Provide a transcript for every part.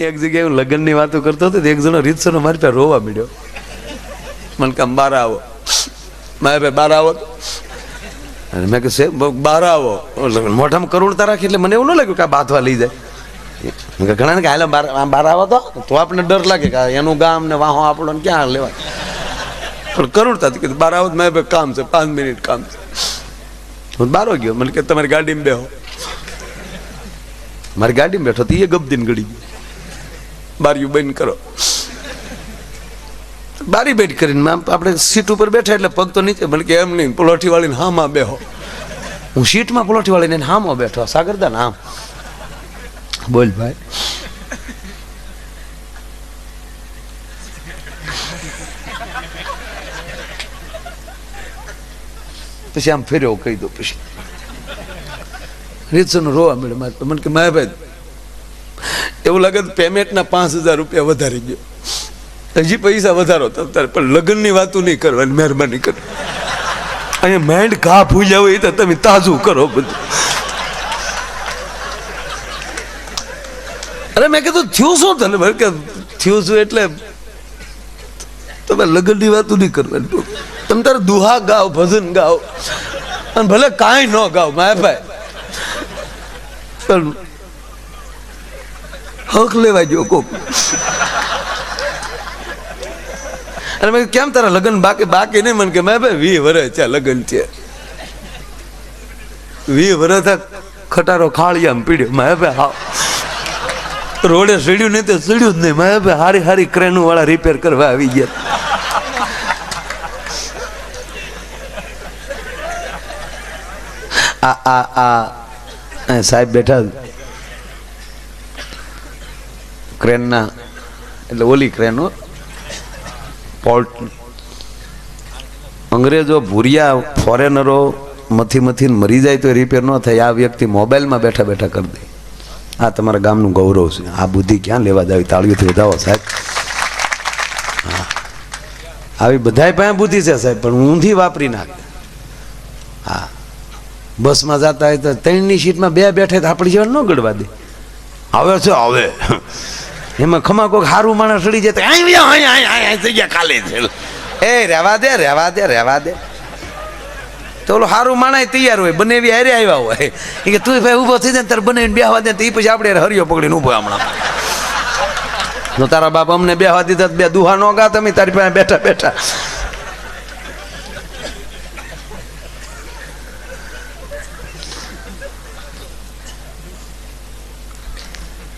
એક જગ્યાએ હું લગ્નની વાતો કરતો હતો એક જણો રીતસરનો મારી પાસે રોવા મળ્યો મને કામ બાર આવો. મારે ભાઈ બાર આવો અને મેં કહ્યું "સાહેબ, બહાર આવો. મોઢામાં કરુણતા રાખી એટલે મને એવું ન લાગ્યું કે આ બાથવા લઈ જાય. મેં ઘણા ને કે હાલે બાર બાર આવો તો. તો આપણને ડર લાગે કે એનું ગામ ને વાહો આપણો ને ક્યાં લેવા પણ કરુણતા કીધું બહાર આવો મારે ભાઈ કામ છે પાંચ મિનિટ કામ છે. હું બારો ગયો મને કે તમારી ગાડીમાં બેહો. મારી ગાડીમાં બેઠો તો એ ગબદીને ગળી ગયો. બારીયું બંધ કરો. બારી બેઠ કરીને આપણે સીટ ઉપર બેઠા એટલે પગ તો નીચે, ભલે કે એમ નહીં, પલોઠી વાળીને હામાં બેહો. હું સીટમાં પલોઠી વાળીને હામાં બેઠો, સાગરદાન આમ બોલ ભાઈ. પછી આમ ફેર્યો કહી દો પછી. રીતસરનું રોવા મળે મને કે મારે ભાઈ એવું લાગે પેમેન્ટના પાંચ હજાર રૂપિયા વધારી ગયો. હજી પૈસા વધારો તારે પણ લગ્નની વાતો નહીં કરવાની મહેરબાની કરો. અહીંયા માઇન્ડ ઘા ભૂલ્યા હોય તો તમે તાજું કરો બધું. અરે મેં કીધું, થયું શું તને? કે થયું શું એટલે તમે લગ્નની વાતો નહીં કરવાની તમે તારે દુહા ગાઓ ભજન ગાઓ અને ભલે કાંઈ ન ગાઓ માય ભાઈ. પણ હક લેવા જો કોક. અને મેં કેમ તારા લગ્ન બાકી બાકી નહીં? મને કે મેં ભાઈ વી વર્ષ છે લગ્ન છે વી વર આ ખટારો ખાળિયામાં પીડ્યો. મેં ભાઈ, હા. રોડે સીડ્યું નહીં તો સીડ્યું જ નહીં. મેં ભાઈ, હારી હારી ક્રેનું વાળા રિપેર કરવા આવી ગયા. આ આ આ સાહેબ બેઠા ક્રેનના એટલે ઓલી ક્રેનો પોર્ટ અંગ્રેજો ભૂરિયા ફોરેનરો મથી મથીને મરી જાય તો રિપેર ન થાય. આ વ્યક્તિ મોબાઈલમાં બેઠા બેઠા કરી દે. આ તમારા ગામનું ગૌરવ છે. આ બુદ્ધિ ક્યાં લેવા જાવી તાળીઓથી વધાવો સાહેબ. આવી બધાય પાસે બુદ્ધિ છે સાહેબ, પણ ઊંધી વાપરી નાખે. હા. બસમાં જતા હોય તો ત્રણની સીટમાં બે બેઠે તો આપણી જીવન ન ગળવા દે. આવે છે હવે એમાં ખમા કોઈ સારું માણસ ચડી જાય તો અહીં અહીં ખાલી છે. એ રહેવા દે રહેવા દે રહેવા દે. તો ઓલો સારું માણાય તૈયાર હોય, બને એવી હારે આવ્યા હોય. એ કે તું ભાઈ ઊભો થઈ જાય તારે બનાવીને બેહવા દે તો એ પછી આપણે હરિયો પકડીને ઊભો હમણાં. તો તારા બાપ અમને બેહવા દીધા બે દુહા નો ગા તમે તારી પાસે બેઠા બેઠા.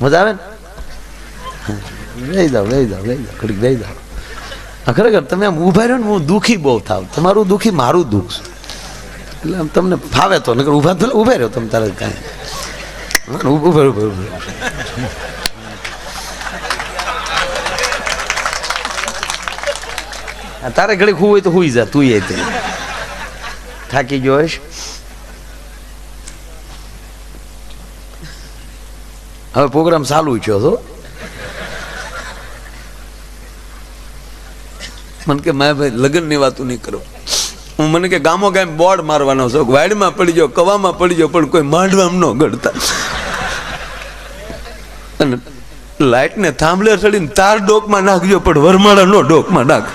મજા આવે ને? લઈ જાઓ લઈ જાઓ લઈ જાઓ ઘડીક લઈ જાઓ ખરેખર તમે આમ ઊભા રહ્યો ને હું દુઃખી બહુ થાવ. તમારું દુઃખી મારું દુઃખ છે. એટલે આમ તમને ફાવે તો, નકર ઊભા તો ઊભા રહ્યો તમે તારે કાંઈ. ઊભા ઊભા ઊભા તારે ઘડી હું હોય તો હુઈ જા તું એ તે. થાકી ગયો હોઈશ. હવે પ્રોગ્રામ ચાલુ થયો છો મને કે માય ભાઈ, લગ્નની વાતો નહીં કરો. હું મને કે, ગામો ગામ બોર્ડ મારવાનો શોખ વાડમાં પડી ગયો, કવામાં પડી ગયો, પણ કોઈ માંડવામાં ન ગળતા અને લાઈટને થાંભલે ચડીને તાર ડોકમાં નાખજો, પણ વરમાળા નો ડોકમાં નાખ.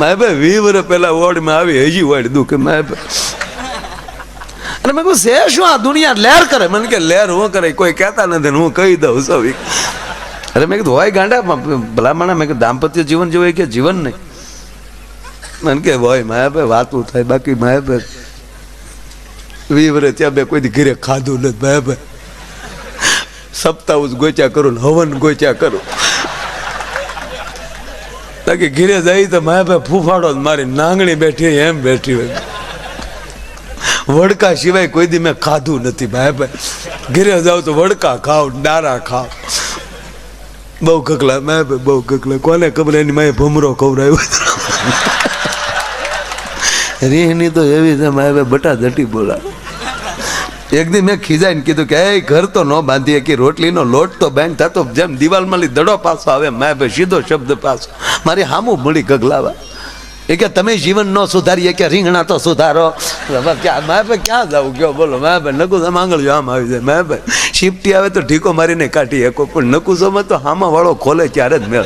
માય ભાઈ વી વર્ષ પહેલા વોર્ડમાં આવી, હજી વાડ દુઃખે. માય ભાઈ. અને મેં કહું છે શું આ દુનિયા લહેર કરે? મને કે લહેર હું કરે? કોઈ કહેતા નથી હું કહી દઉં સૌ અરે મેં કીધું, હોય ગાંડા ભલામણા, મેં કીધું, દાંપત્ય જીવન જેવું કે જીવન નહીં. મને કે, ભાઈ માયા ભાઈ વાતું થાય, બાકી માયા ભાઈ વી વર્ષ ત્યાં બે કોઈ દી ઘરે ખાધું નથી ભાઈ ભાઈ સપ્તાહ ગોચ્યા કરું ને હવન ગોચ્યા કરું. બાકી ઘીરે જાય તો માયા ભાઈ ફૂફાડો મારી નાંગણી બેઠી, એમ બેઠી હોય. વડકા સિવાય કોઈ દી મેં ખાધું નથી ભાઈ ભાઈ ઘીરે જાવ તો વડકા ખાવ, ડારા ખાવ. બહુ કકલા મેં ભાઈ બહુ કકલા કોને ખબર, એની માએ ભમરો ખવડાવ્યો. રીહની તો એવી છે ભાઈ બટા જટી બોલા. એક દી મેં ખીજાઈને કીધું કે, એ, ઘર તો ન બાંધીએ, કે રોટલીનો લોટ તો બેંક થતો જેમ દિવાલમાં દડો પાસો આવે મેં ભાઈ સીધો શબ્દ પાછો. મારી હામું મળી ગગલાવા. એ કે, તમે જીવન ન સુધારીએ, કે રીંગણા તો સુધારો. ક્યાં મારે ભાઈ ક્યાં જવું? કયો, બોલો. મારે ભાઈ નકુસો માંગળ આમ આવી જાય. મારે ભાઈ શિફ્ટી આવે તો ઢીકો મારીને કાઢી શકો પણ નકુસોમાં તો હામાં વાળો ખોલે ત્યારે જ મેળ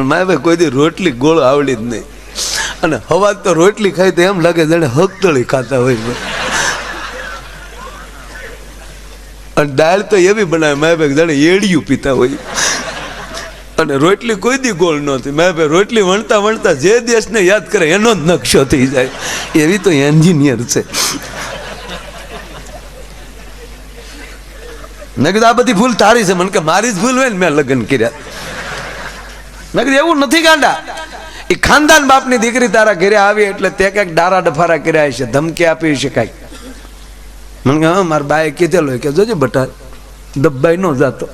પણ માય ભાઈ કોઈ રોટલી ગોળ આવડી જ નહીં. અને હવા તો રોટલી ખાય તો એમ લાગે જાણે હકતળી ખાતા હોય અને દાળ તો એવી બનાવે માય ભાઈ જાણે એડિયું પીતા હોય. અને રોટલી કોઈ દી ગોળ નહોતી મેં ભાઈ રોટલી વણતા વણતા જે દેશને યાદ કરે એનો જ નકશો થઈ જાય. એવી તો એન્જિનિયર છે. મેં કીધું, આ બધી ભૂલ તારી છે. મને કે, મારી જ ભૂલ હોય ને, મેં લગ્ન કર્યા. કીધું એવું નથી ગાંડા. એ ખાનદાન બાપની દીકરી તારા ઘરે આવી એટલે તે કંઈક ડારા ડફારા કર્યા છે ધમકી આપી છે કાંઈક મને હા, મારા બાએ કીધેલો કે જોજે બટા દબ્બાઈ નો જાતો.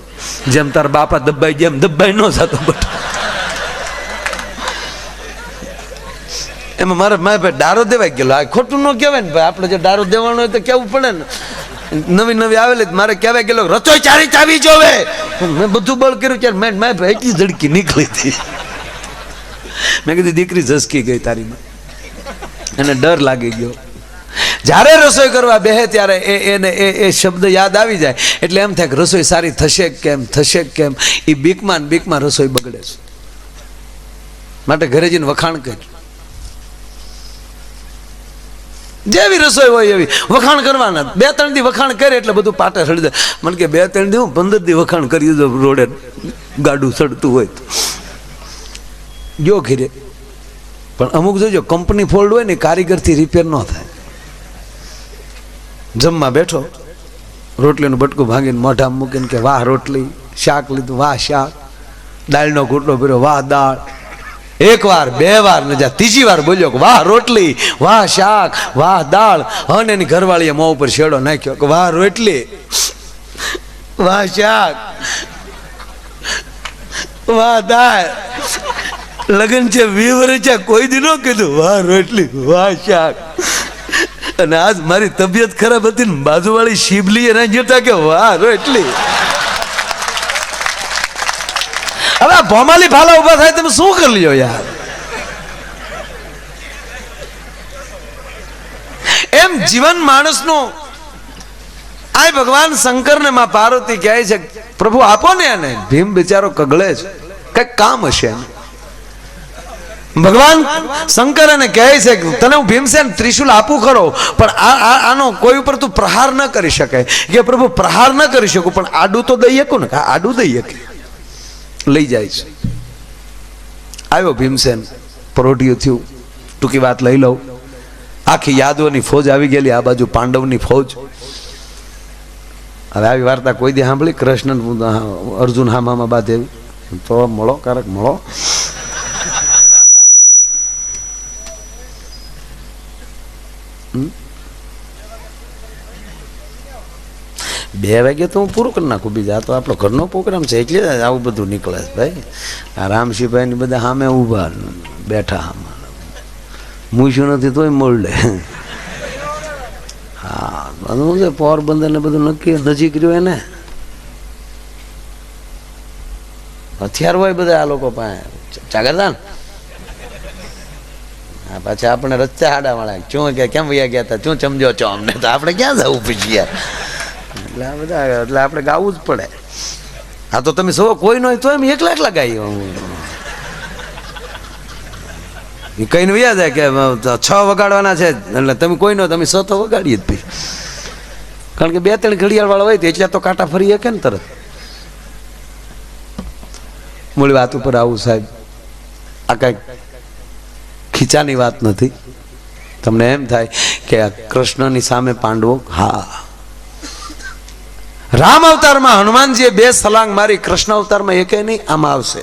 જેમ તારા બાપા દબ્બાઈ, જેમ દબ્બાઈ નો જાતો બટા એમાં મારે મારે ભાઈ ડારો દેવાય ગયેલો. આ ખોટું ન કહેવાય ને ભાઈ, આપણે જે ડારો દેવાનો હોય તો કેવું પડે ને. નવી નવી આવેલી મારે કહેવાય ગયેલો રચોઈ ચારી ચાવી જોવે. મેં બધું બળ કર્યું ત્યારે મેં મેં એટલી ઝડકી નીકળી હતી. મેં કીધું, દીકરી ઝસકી ગઈ તારીમાં અને ડર લાગી ગયો. જ્યારે રસોઈ કરવા બેહે ત્યારે એ એને એ એ શબ્દ યાદ આવી જાય. એટલે એમ થાય કે રસોઈ સારી થશે કેમ થશે કેમ? એ બીકમાં બીકમાં રસોઈ બગડે છે. માટે ઘરે જઈને વખાણ કરી જેવી રસોઈ હોય એવી. વખાણ કરવાના. બે, ત્રણ દી વખાણ કરે એટલે બધું પાટે સડી જાય. મને કે બે, ત્રણ દી હું પંદર દી વખાણ કરી દો રોડે. ગાડું સડતું હોય તો. જો ઘીરે. પણ અમુક જોજો, કંપની ફોલ્ડ હોય ને કારીગરથી રિપેર ન થાય. જમવા બેઠો. રોટલીનું બટકું ભાંગીને મોઢા મૂકીને કે વાહ રોટલી, શાક લીધું, વાહ શાક. દાળનો ઘૂંટલો ભર્યો, વાહ દાળ. એક વાર બે વાર નજા ત્રીજી વાર બોલ્યો કે વાહ રોટલી, વાહ શાક, વાહ દાળ. અને એની ઘરવાળીએ મોં ઉપર શેડો નાખ્યો કે વાહ રોટલી, વાહ શાક, વાહ દાળ. લગ્ન છે, વિવર છે, કોઈ દી ન કીધું, વાહ રોટલી, વાહ શાક. અને આજ મારી તબિયત ખરાબ હતી ને બાજુવાળી શિબલી એના જોતા કે વાહ રોટલી. હવે ભોમાલી ફાલા ઊભા થાય તમે શું કરી લ્યો યાર? એમ જીવન માણસનું આ ભગવાન શંકર ને માં પાર્વતી કહે છે, પ્રભુ, આપો ને એને. ભીમ બિચારો કગળે છે. કંઈક કામ હશે એને. ભગવાન શંકર એને કહે છે, તને હું ભીમસેન ત્રિશુલ આપું ખરો, પણ આ- આનો કોઈ ઉપર તું પ્રહાર ન કરી શકે. કે પ્રભુ, પ્રહાર ન કરી શકું, પણ આડું તો દઈ શકું ને? આડું દઈ શકે લઈ જાય છે. આવ્યો ભીમસેન પરોઢિયું થયું. ટૂંકી વાત લઈ લઉં. આખી યાદવોની ફોજ આવી ગયેલી, આ બાજુ પાંડવની ફોજ. હવે આવી વાર્તા કોઈ દી સાંભળી? કૃષ્ણ અર્જુન હામામાં બાદ એવી તો મળો, કારક મળો. બે વાગે તો હું પૂરું કરી નાખું બીજા. તો આપણો ઘરનો પ્રોગ્રામ છે, એટલે આવું બધું નીકળે છે ભાઈ. આ રામશીભાઈ બધા સામે ઊભા બેઠા આમાં મૂછ્યું નથી તોય મળે. હા બધું છે, પોરબંદર ને બધું નક્કી, નજીક રહ્યું એને. હથિયાર હોય બધા આ લોકો પાસે. ચાગરદાન હા, પાછા આપણે રસ્તા હાડા વાળા શું કે કેમ વયા ગયા હતા શું સમજો છો અમને? તો આપણે ક્યાં જવું પછી યાર? એટલે આ બધા, એટલે આપણે ગાવું જ પડે. આ તો તમે સૌ કોઈ ન હોય તો એમ એકલા એકલા ગાઈ એ કહીને વ્યા જાય કે છ વગાડવાના છે. એટલે તમે કોઈ નો તમે સ તો વગાડીએ જ ભાઈ. કારણ કે બે ત્રણ ઘડિયાળવાળા હોય તો એટલે તો કાંટા ફરી શકે ને તરત. મૂળ વાત ઉપર આવું સાહેબ. આ કાંઈક ખીચાની વાત નથી. તમને એમ થાય કે કૃષ્ણની સામે પાંડવો, હા રામ અવતારમાં હનુમાનજીએ બે સલાંગ મારી, કૃષ્ણ અવતારમાં એકે નહીં, આમાં આવશે.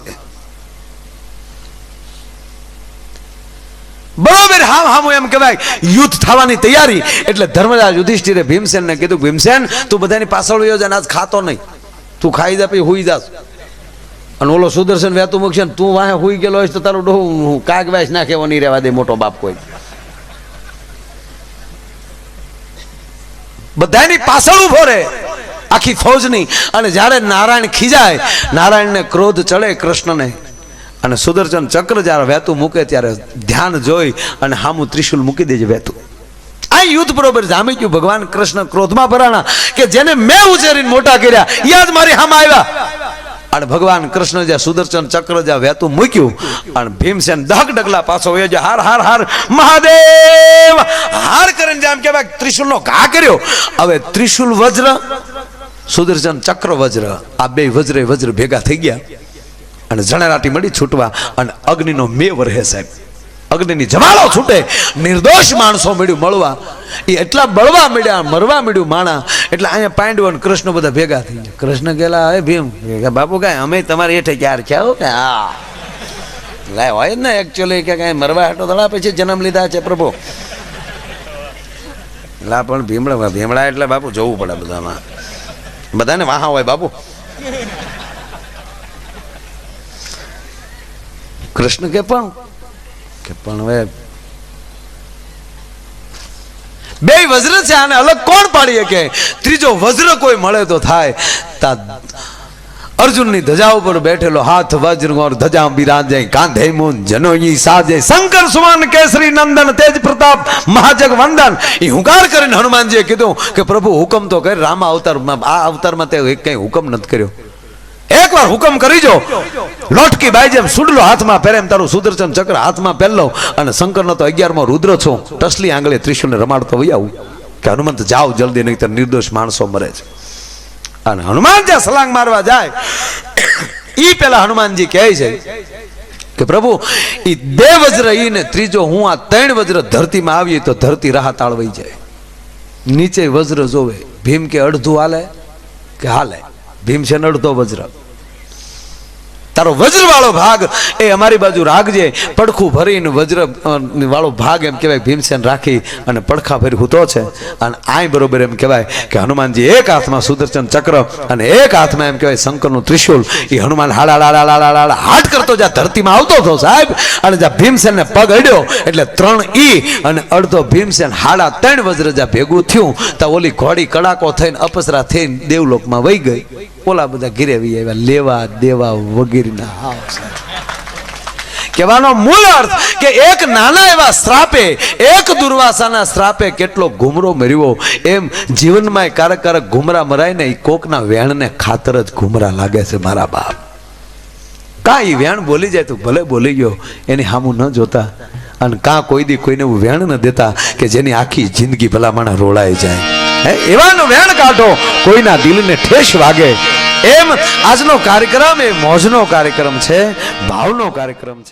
બરોબર હા હામ એમ કહેવાય, યુદ્ધ થવાની તૈયારી. એટલે ધર્મરાજ યુધિષ્ઠિરે ભીમસેનને કીધું, ભીમસેન, તું બધાની પાછળ આજ ખાતો નહીં. તું ખાઈ જા, પછી હુઈ જાસ અને ઓલો સુદર્શન વહેતું મૂકશે તું વાહે હુઈ ગયેલો હોય તો તારું ડોહું કાગ વાસ નાખે, એવો નહીં રહેવા દે, મોટો બાપ કોઈ. બધાની પાછળ ઊભો રહે. આખી ફૌજની. અને જ્યારે નારાયણ ખીજાય, નારાયણને ક્રોધ ચડે કૃષ્ણને. અને સુદર્શન ચક્ર જ્યારે વહેતું મૂકે ત્યારે ધ્યાન જોઈ અને હામું ત્રિશુલ મૂકી દેજે વહેતું. આ યુદ્ધ બરોબર જામી ગયું. ભગવાન કૃષ્ણ ક્રોધમાં ભરાણા કે જેને મેં ઉછેરીને મોટા કર્યા યાદ મારી હામાં આવ્યા. અને ભગવાન કૃષ્ણ જ્યાં સુદર્શન ચક્ર જ્યાં વહેતું મૂક્યું, અને ભીમસેન દહક ડગલા પાછો વયો જે હાર હાર હાર, મહાદેવ! હાર કરીને જેમ કહેવાય ત્રિશુલનો ઘા કર્યો. હવે ત્રિશુલ વજ્ર સુદર્શન ચક્ર વજ્ર આ બે વજ્રે વજ્ર ભેગા થઈ ગયા અને જણરાટી મળી છૂટવા અને અગ્નિનો મેવ રહે સાહેબ. અગ્નિની જમાળો છૂટે, નિર્દોષ માણસો મળ્યું મળવા. એ એટલા બળવા મળ્યા, મરવા મળ્યું માણા. એટલે અહીંયા પાંડવ અને કૃષ્ણ બધા ભેગા થઈ ગયા. કૃષ્ણ ગયેલા, હે ભીમ. બાપુ કાંઈ, અમે તમારી હેઠે ક્યાર હો? કે, હા. લાય, હોય ને એકચ્યુઅલી કે કાંઈ મરવા હેઠો દડા પછી જન્મ લીધા છે પ્રભુ. લા, પણ ભીમડા ભીમડા એટલે બાપુ જોવું પડે બધામાં. બધાને વાહા હોય બાપુ કૃષ્ણ કે પણ? કે પણ હવે બે વજ્ર છે આને અલગ કોણ પાડીએ કે? ત્રીજો વજ્ર કોઈ મળે તો થાય. તા અર્જુનની ધજા ઉપર બેઠેલો હાથ વજ્ર ઓર ધજા બિરાજે, કાંધે મુન જનોઈ સાજે. શંકર સુમન કેસરી, નંદન, તેજ પ્રતાપ, મહાજગ વંદન એ હુંકાર કરીને હનુમાનજીએ કીધું કે પ્રભુ હુકમ તો કર રામા અવતારમાં આ અવતારમાં તે કઈ હુકમ નથી કર્યો. એકવાર હુકમ કરી જો. લોટકી બાઈ જેમ સુડલો હાથમાં પહેરે એમ તારું સુદર્શન ચક્ર હાથમાં પહેરલો અને શંકરનો તો અગિયારમાં રુદ્ર છો. ટસલી આંગળે ત્રિશુલને રમાડતો વહી આવું. કે હનુમંત જાઓ જલ્દી નહીં તો નિર્દોષ માણસો મરે છે. અને હનુમાન જ્યાં સલાંગ મારવા જાય એ પેલા હનુમાનજી કહે છે કે પ્રભુ એ બે વજ્ર ઈને ત્રીજો હું આ ત્રણ વજ્ર ધરતીમાં આવીએ તો ધરતી રાહ તાળવાઈ જાય. નીચે વજ્ર જોવે, ભીમ કે અડધું હાલે કે હાલે? ભીમ છે ને અડધો વજ્ર. તારો વજ્ર વાળો ભાગ એ અમારી બાજુ રાખજે. પડખું ભરીને વજ્ર વાળો ભાગ એમ કહેવાય, ભીમસેન રાખી અને પડખા ભરી હૂતો છે. અને આય બરોબર એમ કહેવાય કે હનુમાનજી એક હાથમાં સુદર્શન ચક્ર અને એક હાથમાં એમ કહેવાય શંકરનું ત્રિશુલ એ હનુમાન હાડા હાડા હાડા હાડા હાટ કરતો જ્યાં ધરતીમાં આવતો હતો સાહેબ, અને જ્યાં ભીમસેનને પગ અડ્યો, એટલે ત્રણ ઈ અને અડધો ભીમસેન હાડા ત્રણ વજ્ર જ્યાં ભેગું થયું, ત્યાં ઓલી ઘોડી કડાકો થઈને અપસરા થઈને દેવલોકમાં વહી ગઈ. ઓલા બધા ઘીરે વી આવ્યા, લેવા, દેવા વગેરેના હાવ. કહેવાનો મૂળ અર્થ કે એક નાના એવા શ્રાપે, એક દુર્વાસાના શ્રાપે કેટલો ઘુમરો મર્યો એમ જીવનમાં કારક કારક ઘુમરા મરાય ને એ કોકના વેણને ખાતર જ ઘુમરા લાગે છે મારા બાપ. કાંઈ વેણ બોલી જાય તો ભલે બોલી ગયો, એની સામું ન જોતા. અને કાં કોઈ દી કોઈને વેણ ન દેતા કે જેની આખી જિંદગી ભલામણા રોળાઈ જાય. હે, એવાનો વેણ કાઢો, કોઈના દિલને ઠેસ વાગે. એમ આજનો કાર્યક્રમ એ મોજનો કાર્યક્રમ છે, ભાવનો કાર્યક્રમ છે.